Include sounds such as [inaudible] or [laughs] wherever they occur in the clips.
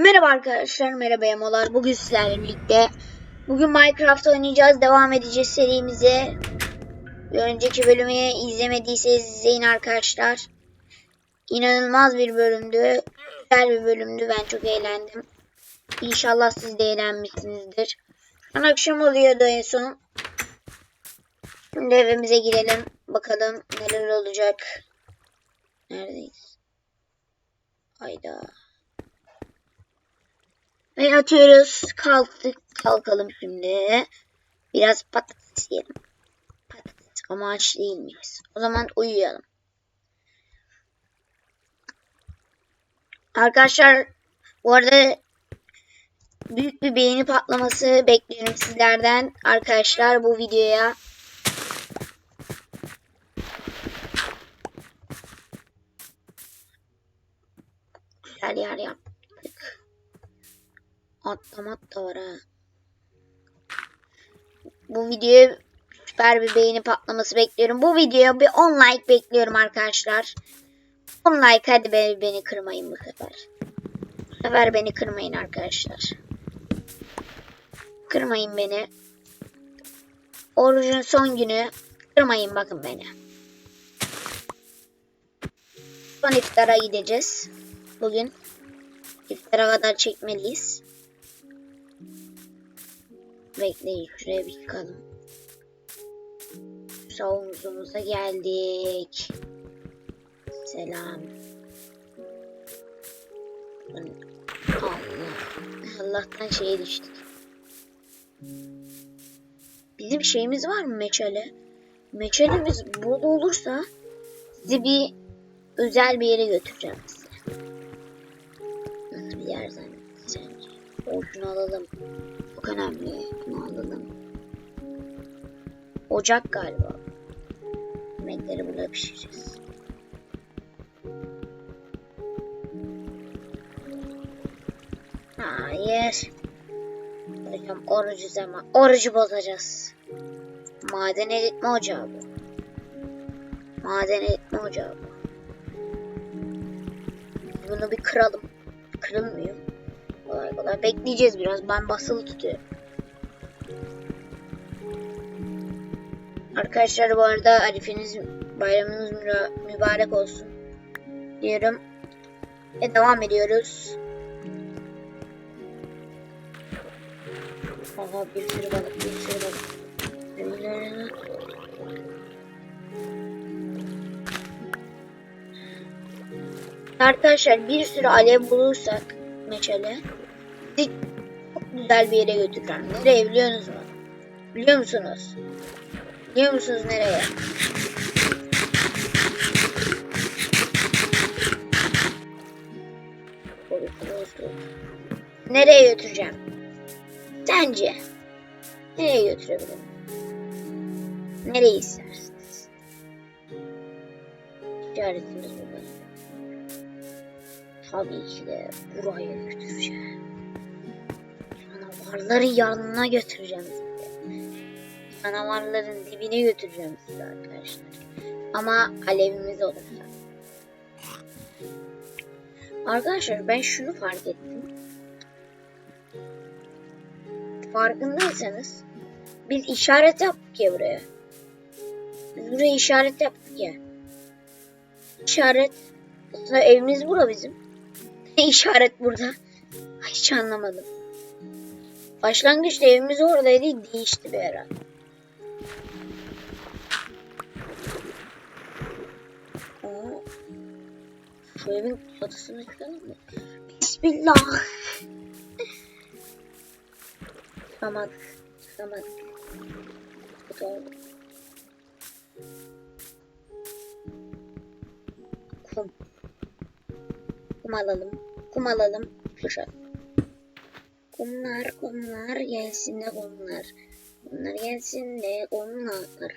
Merhaba arkadaşlar, merhaba Emolar. Bugün sizlerle birlikte bugün Minecraft oynayacağız. Devam edeceğiz serimize. Bir önceki bölümü izlemediyseniz izleyin arkadaşlar. İnanılmaz bir bölümdü. Güzel bir bölümdü. Ben çok eğlendim. İnşallah siz de eğlenmişsinizdir. An akşam oluyordu en son. Şimdi evimize girelim. Bakalım neler olacak. Neredeyiz? Hayda. Ve atıyoruz. Kalktık. Kalkalım şimdi. Biraz patates yiyelim. Patates ama aç değil miyiz? O zaman uyuyalım. Arkadaşlar bu arada büyük bir beğeni patlaması bekliyorum sizlerden. Arkadaşlar bu videoya güzel yer yaptık. Atlamat da var ha. Bu videoya süper bir beğeni patlaması bekliyorum. Bu videoya bir 10 like bekliyorum arkadaşlar. 10 like hadi be, beni kırmayın bu sefer. Bu sefer beni kırmayın arkadaşlar. Kırmayın beni. Orucun son günü. Kırmayın bakın beni. Son iftara gideceğiz. Bugün iftara kadar çekmeliyiz. Bekleyin şuraya bir çıkalım. Savunumuza geldik. Selam. Allah. Allah'tan şeye düştük. Bizim şeyimiz var mı meçale? Meçalemiz burada olursa sizi bir özel bir yere götüreceğim size. Nasıl bir yer sence? O şunu alalım. Çok önemli. Bunu alalım. Ocak galiba. Yemekleri burada pişireceğiz. Hayır. Hocam orucu zaman. Orucu bozacağız. Maden eritme ocağı bu. Maden eritme ocağı bu. Bunu bir kıralım. Kırılmıyor. Kolay bekleyeceğiz biraz. Ben basılı tutuyorum. Arkadaşlar bu arada Arif'iniz bayramınız mübarek olsun diyorum. Ve devam ediyoruz. Aha bir sürü balık bir sürü balık. Arkadaşlar bir sürü alev bulursak meçale güzel bir yere götüreceğim. Nereye biliyor musunuz? Biliyor musunuz? Biliyor musunuz nereye? Nereye götüreceğim? Sence? Nereye götürebilirim? Nereyi istersiniz? İşaretimiz burada. Tabii ki de buraya götüreceğim. Canavarların yanına götüreceğim sizi. Canavarların dibine götüreceğim sizi arkadaşlar. Ama alevimiz olursa. Arkadaşlar ben şunu fark ettim. Farkındaysanız biz işaret yaptık ya buraya. Biz buraya işaret yaptık ya. İşaret. Aslında evimiz bura bizim. işaret burada. Hiç anlamadım. Başlangıçta evimiz oradaydı değişti bir ara. Şu evin çatısını çıkalım mı? Bismillah. Çıkamadık. Çıkamadık. Kötü oldu. Kum. Kum alalım. Kum alalım. Şuşa. Kumlar kumlar gelsin de kumlar. Bunlar gelsin de kumlar.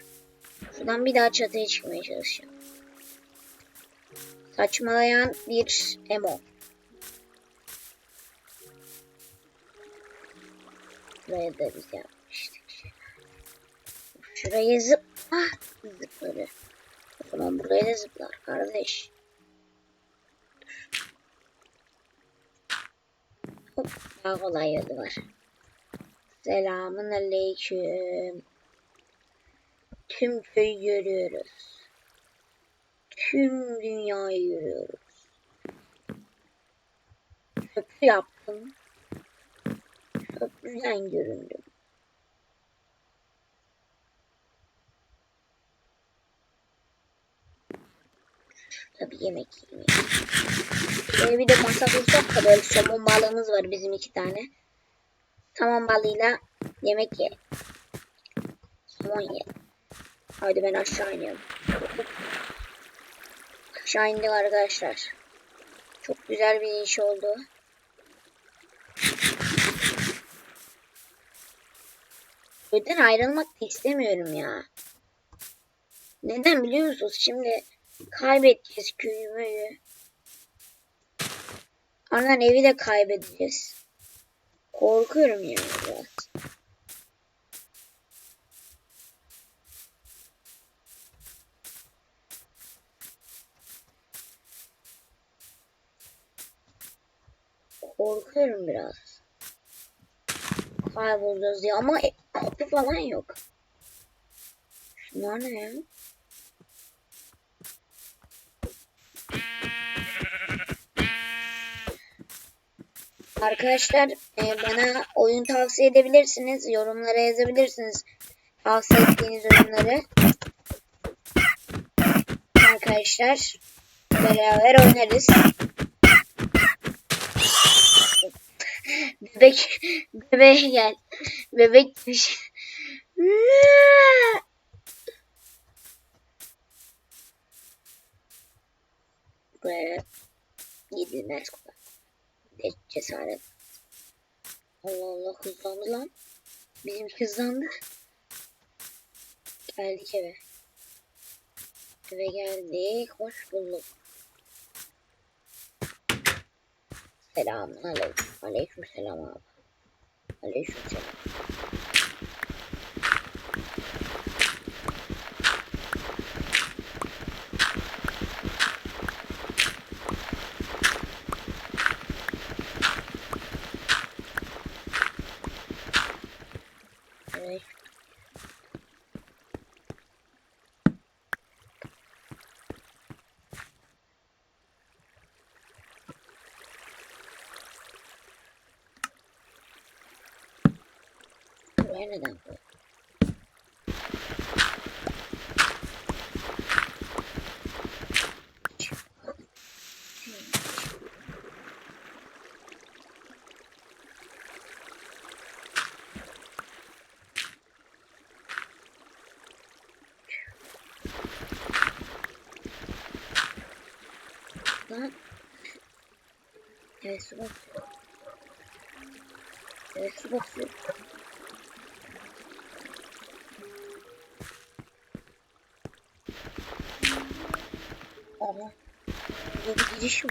Şuradan bir daha çatıya çıkmaya çalışacağım. Saçmalayan bir emo. Buraya da biz yapmıştık. Şuraya zıpla. Zıpladı. O zaman buraya da zıplar kardeş. Hop, daha kolay yolu var. Selamun aleyküm. Tüm köyü görüyoruz. Tüm dünyayı görüyoruz. Köprü yaptım. Köprüden göründüm. Bir yemek yiyeyim. Şöyle bir de masa kursak da böyle somon balığımız var bizim iki tane. Somon balığıyla yemek ye. Somon ye. Haydi ben aşağı iniyorum. Aşağı indik arkadaşlar. Çok güzel bir iş oldu. Köyden ayrılmak da istemiyorum ya. Neden biliyor musunuz? Şimdi kaybedeceğiz köyümü. Anan evi de kaybedeceğiz. Korkuyorum yani biraz. Korkuyorum biraz. Kaybolacağız diye ama e, kapı falan yok. Şunlar ne ya? Arkadaşlar e, bana oyun tavsiye edebilirsiniz. Yorumlara yazabilirsiniz. Tavsiye ettiğiniz oyunları. Arkadaşlar beraber oynarız. Bebek bebeğe gel. Bebek. Ve gidilmez De cesaret. Allah Allah hızlandı lan. Bizim hızlandı. Geldik eve. Eve geldik. Hoş bulduk. Selamun aleyküm. Aleyküm selam abi. Aleyküm selam. Aleyküm. Buraya neden koy? Lan. Evet su basıyor. Evet su basıyor. Burada bir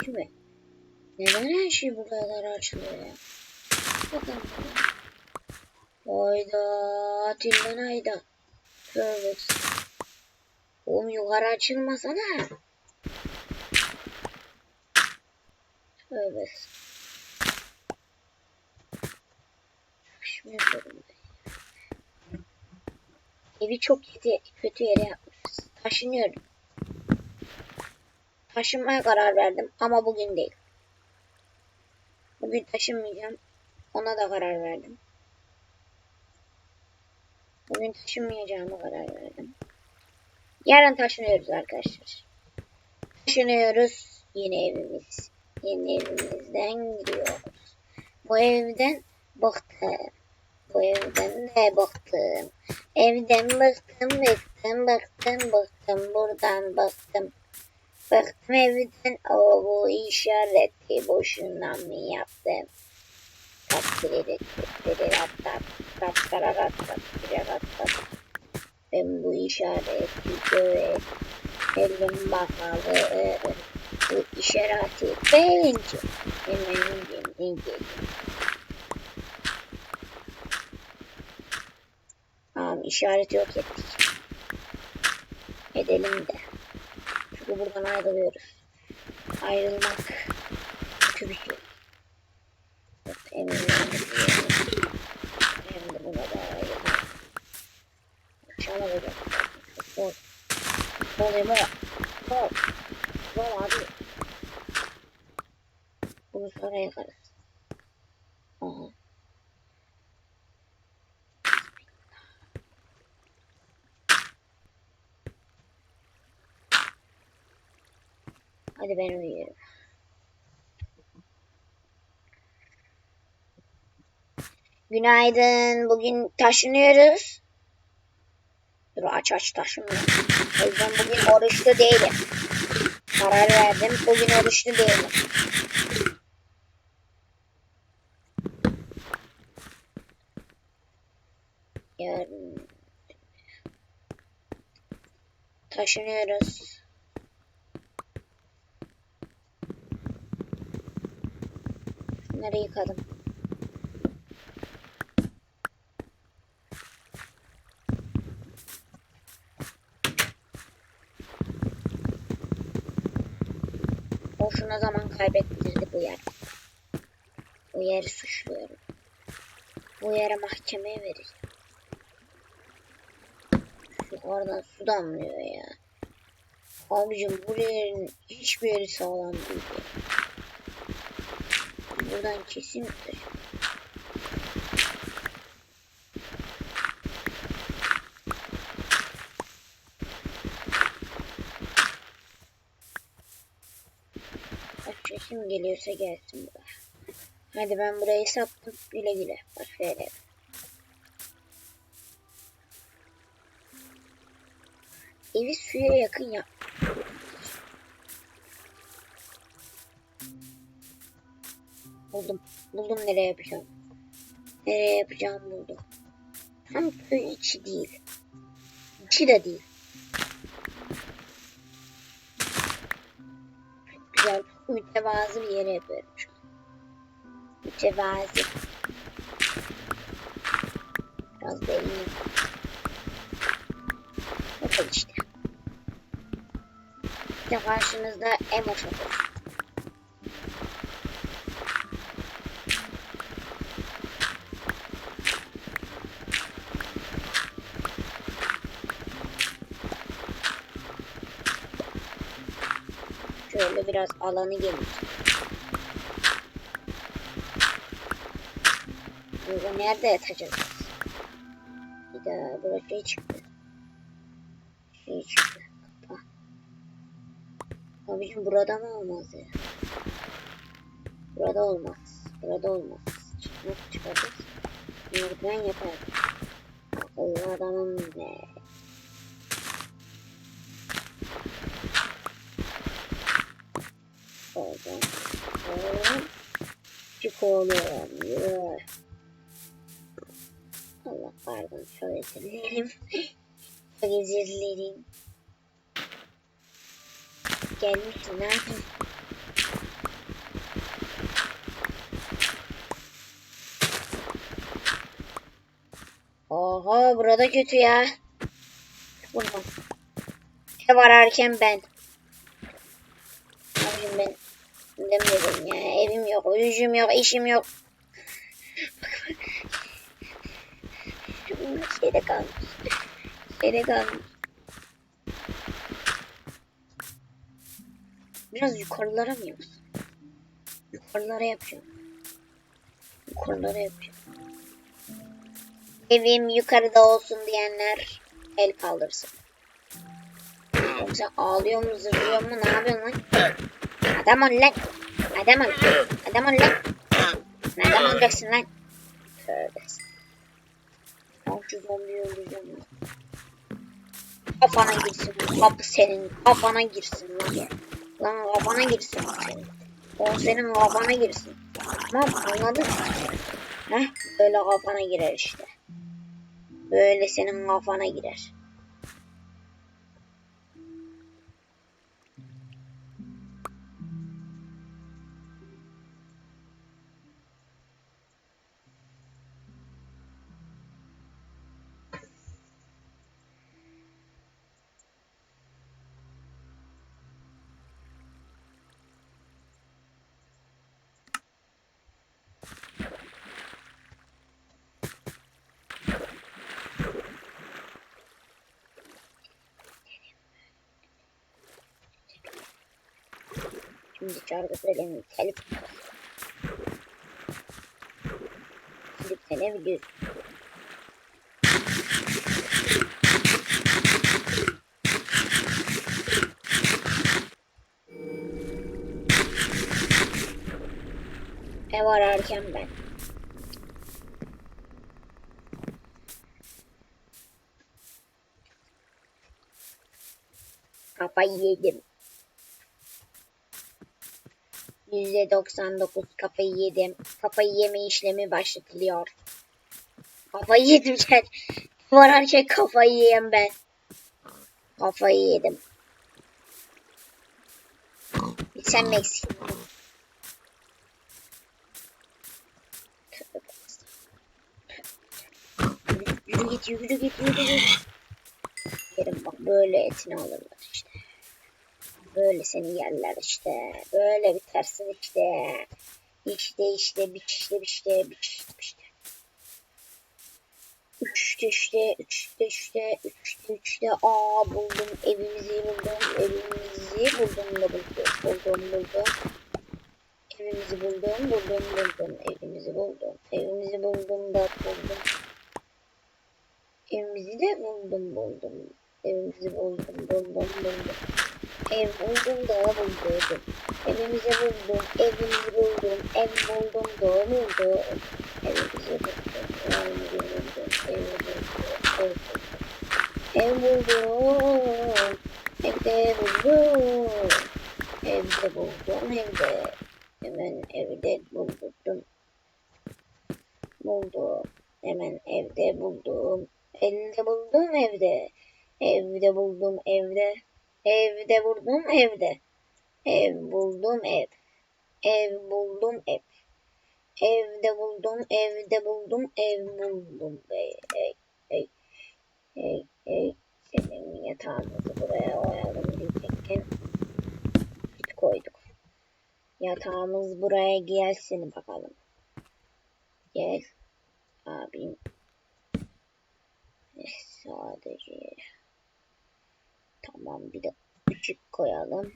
Abi şimdi. Neden her şey bu kadar açılıyor ya? Bakalım. Hayda. Atilden hayda. Tövbe. Oğlum yukarı açılmasana. Ben. Evi çok kötü, kötü yere yapmışız. Taşınıyorum. Taşınmaya karar verdim ama bugün değil. Bugün taşınmayacağım. Ona da karar verdim. Bugün taşınmayacağıma karar verdim. Yarın taşınıyoruz arkadaşlar. taşınıyoruz. Yeni evimiz. Yeni evimizden gidiyoruz. Bu evden bıktım. Bu evden de bıktım. Evden bıktım, bıktım, bıktım, bıktım. Buradan bıktım. Bıktım evden. O bu işareti boşuna mı yaptım? Takkiri takkiri attat. Takkara attat. attat. Ben bu işareti göğe elim bakalı. Bu işareti beğenci. Hemen dinleyin. Tamam işareti yok ettik. Edelim de. Çünkü buradan ayrılıyoruz. Ayrılmak kötü bir şey. Eminim. Hem de buna da ayrılmak. Akşama böyle. Bol. Bol emo. Bol. Bol abi. Bunu sonra yakarız. Aha. Hadi ben uyuyorum. Günaydın. Bugün taşınıyoruz. Dur aç aç taşınmıyor. O yüzden bugün oruçlu değilim. Karar verdim. Bugün oruçlu değilim. Yarın taşınıyoruz. Şunları yıkadım. Boşuna zaman kaybettirdi bu yer. Bu yeri suçluyorum. Bu yere mahkemeye vereceğim. Yukarıdan su damlıyor ya. Abicim bu yerin hiçbir yeri sağlam değil. Ya. Buradan kesin kim geliyorsa gelsin buraya. Hadi ben burayı sattım. Güle güle. Başka yere. Evi suya yakın yap. Buldum. Buldum nereye yapacağım. Nereye yapacağım buldum. Tam köy içi değil. İçi de değil. Çok güzel. Mütevazı bir yere yapıyorum şu an. Mütevazi. Biraz da elini Bakın işte. İşte karşınızda emo şoför. Şöyle biraz alanı geniş. Burada nerede yatacağız? Bir daha burası şey çıktı. Şey çıktı. Kapa. Abicim burada mı olmaz ya? Burada olmaz. Burada olmaz. Nasıl çıkacağız? Merdiven yapar. Akıllı adamım be. Oradan. Oradan. Yürü. Allah pardon. Özür dilerim. [laughs] Özür dilerim. Gelmişsin ha. Oha burada kötü ya. Buradan. Ev ararken ben. Demiyorum ya. Evim yok, uyucum yok, işim yok. Şeyde kalmış. Şeyde. Biraz yukarılara mı yapsın? Yukarılara yapacağım. Yukarılara yapacağım. Evim yukarıda olsun diyenler el kaldırsın. Yoksa ağlıyor mu zırlıyor mu ne yapıyorsun lan? Adam ol lan. Adam ol. Adam ol lan. Adam olacaksın lan. Tövbe. Ben şu zombiyi öldüreceğim lan. Kafana girsin. Kapı senin. Kafana girsin lan. Lan kafana girsin senin. O senin kafana girsin. Tamam anladın mı? Heh böyle kafana girer işte. Böyle senin kafana girer. Şimdi şarkı söylemeyi telif. Gidip sene video. Ev ararken ben. Kafayı yedim. %99 kafayı yedim. Kafayı yeme işlemi başlatılıyor. Kafayı yedim [laughs] sen. Var her şey kafayı yiyem ben. Kafayı yedim. Sen estağfurullah. Yürü git yürü git yürü git. Yerim bak böyle etini alırlar. Böyle seni yerler işte. Böyle bitersin işte. İşte işte biçte biçte biçte biçte. Üçte işte, üçte işte, üçte üçte. Aa buldum evimizi buldum, evimizi buldum da buldum, buldum buldum. Evimizi buldum, buldum buldum, evimizi buldum, evimizi buldum da buldum. Evimizi de buldum buldum, evimizi buldum buldum buldum. Ev buldum da buldum. Evimizi buldum, evimizi buldum, ev buldum da buldum. Evimizi buldum, evimizi buldum, ev buldum, ev buldum. Ev buldum, evde buldum. Evde buldum, evde. Hemen evde buldum. Buldum. Hemen evde buldum. Evde buldum evde. Evde buldum evde. Evde buldum evde. Ev buldum ev. Ev buldum ev. Evde buldum evde buldum ev buldum. Ey ey ey. Ey ey. Senin yatağımızı buraya koyalım diyecekken. Git koyduk. Yatağımız buraya gelsin bakalım. Gel. Abim. Eh, Sadece. Tamam bir de ışık koyalım.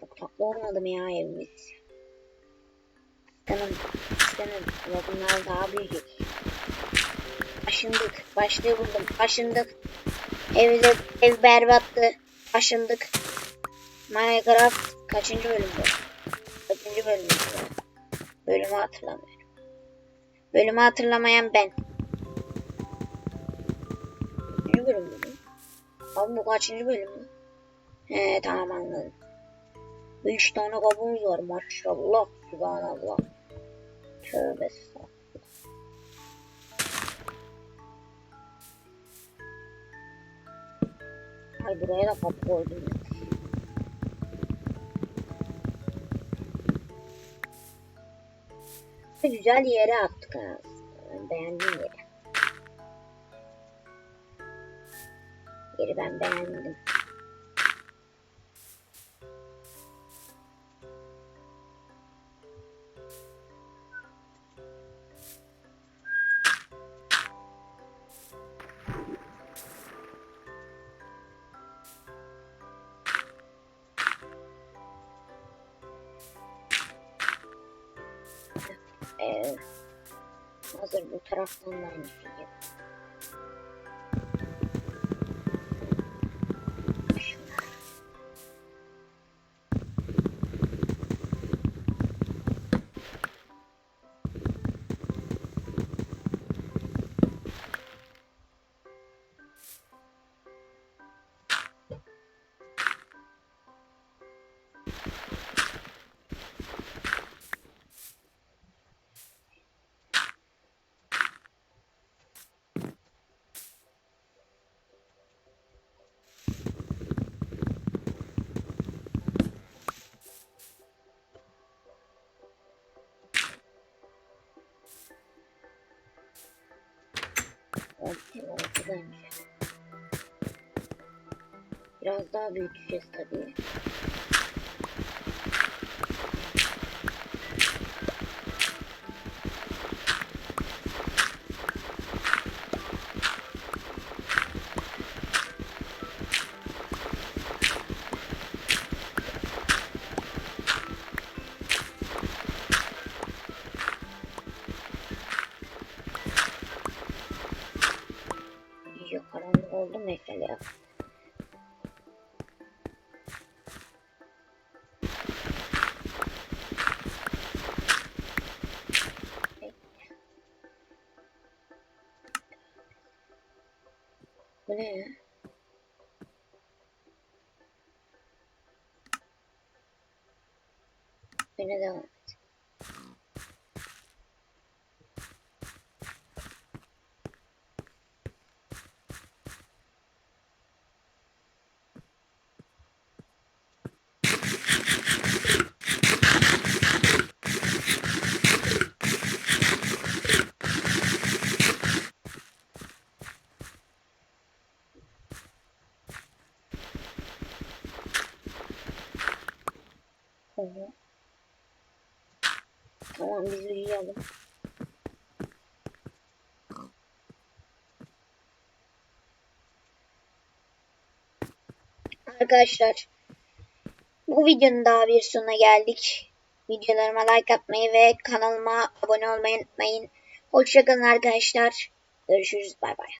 Çok tatlı olmadı mı ya evimiz? Canım, canım ama bunlar daha büyük. Aşındık. Başlığı buldum. Aşındık. Evde ev berbattı. Aşındık. Minecraft kaçıncı bölümde? Kaçıncı bölümde? Bölümü hatırlamıyorum. Bölümü hatırlamayan ben. Kaçıncı bölüm bu? Abi bu kaçıncı bölüm mü? He tamam anladım. 5 tane kabuğumuz var maşallah. Subhanallah. Tövbe estağfurullah. Ay buraya da kapı koydum. Güzel yere attık ha. Beğendim yeri. Yeri ben beğendim. Ee, hazır bu taraftan da aynı Orta, ortadaymış. Biraz daha büyüteceğiz tabii. Ne? Yine devam Tamam. Tamam biz uyuyalım. Arkadaşlar bu videonun daha bir sonuna geldik. Videolarıma like atmayı ve kanalıma abone olmayı unutmayın. Hoşçakalın arkadaşlar. Görüşürüz. Bay bay.